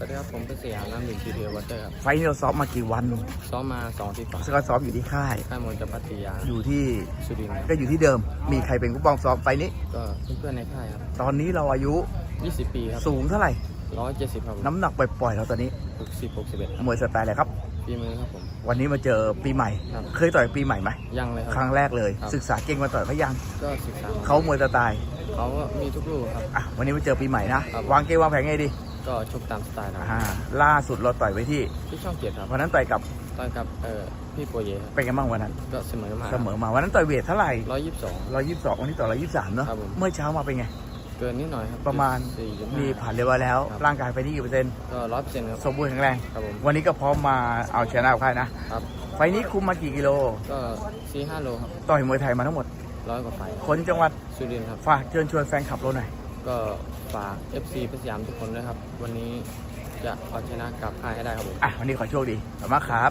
วัสดีครับผมเป็นเสียน้ำหนึ่งทีเดียววัตเตอร์ครับไฟล์นี้เราซ้อมมากี่วันซ้อมมาสองอาที่ก่อนสก็ซ้อมอยู่ที่ค่าย ค่ายมวยจัพัทยาอยู่ที่สุรินทร์ก็อยู่ที่เดิม มีใครเป็นผู้ปกครองซ้อมไฟล์นี้ ก็เพื่อนๆในค่ายครับตอนนี้เราอายุ20ปีครับสูงเท่าไหร่170ครับผมน้ำหนักปล่อยๆเราตอนนี้60 61ครับมวยสไตล์อะไรครับ ฝีมือครับผม วันนี้มาเจอปีใหม่ ครับ เคยต่อยปีใหม่ไหมยังเลยคครับรั้งแรกเลย ครับ ศึกษาเก่งมาต่อยเขายังก็ศึกษาเขามวยสไตล์เขาก็มีทุกลูกครับ อะวันนี้มาเจอปีใหม่นะครับ วางเกมวางแผนไงดี ก็ชกตามสไตล์เราอ่าล่าสุดเราต่อยไปที่ที่ช่องเกียรติครับวันนั้นต่อยกับต่อยกับเอ่อพี่โปรเยครับเป็นกันบ้างวันนั้น ก็เสมอมาเสมอมาวันนั้นต่อยเวทเท่าไหร่ร้อยยี่สิบสอง ร้อยยี่สิบสองวันนี้ต่อร้อยยี่สิบสามเนาะครับผม เมื่อเช้ามาเป็นไง เกินนิดหน่อยครับประมาณ สี่จุดห้า มีผ่านเรียบร้อยแล้ว ครับ ร่างกายไปที่กี่เปอร์เซ็นต์ก็ร้อยเปอร์เซ็นต์ครับสมบูรณ์แข็งแรง ครับผมวันนี้ก็พร้อมมาเอาชนะกับใครนะ ครับไฟล์นี้คุมมากี่กิโล ก็สี่ห้าโลครับต่อยมวยไทยมาทั้งหมด ร้อยกว่าไฟคนจังหวัดสุรินทร์ครับฝากเชิญชวนแฟนคลับเราหน่อย ก็ฝาก FC พสยามทุกคนด้วยครับ วันนี้จะเอาชนะกลับค่ายให้ได้ครับผม อะวันนี้ขอโชคดีขอบคุณมากครับ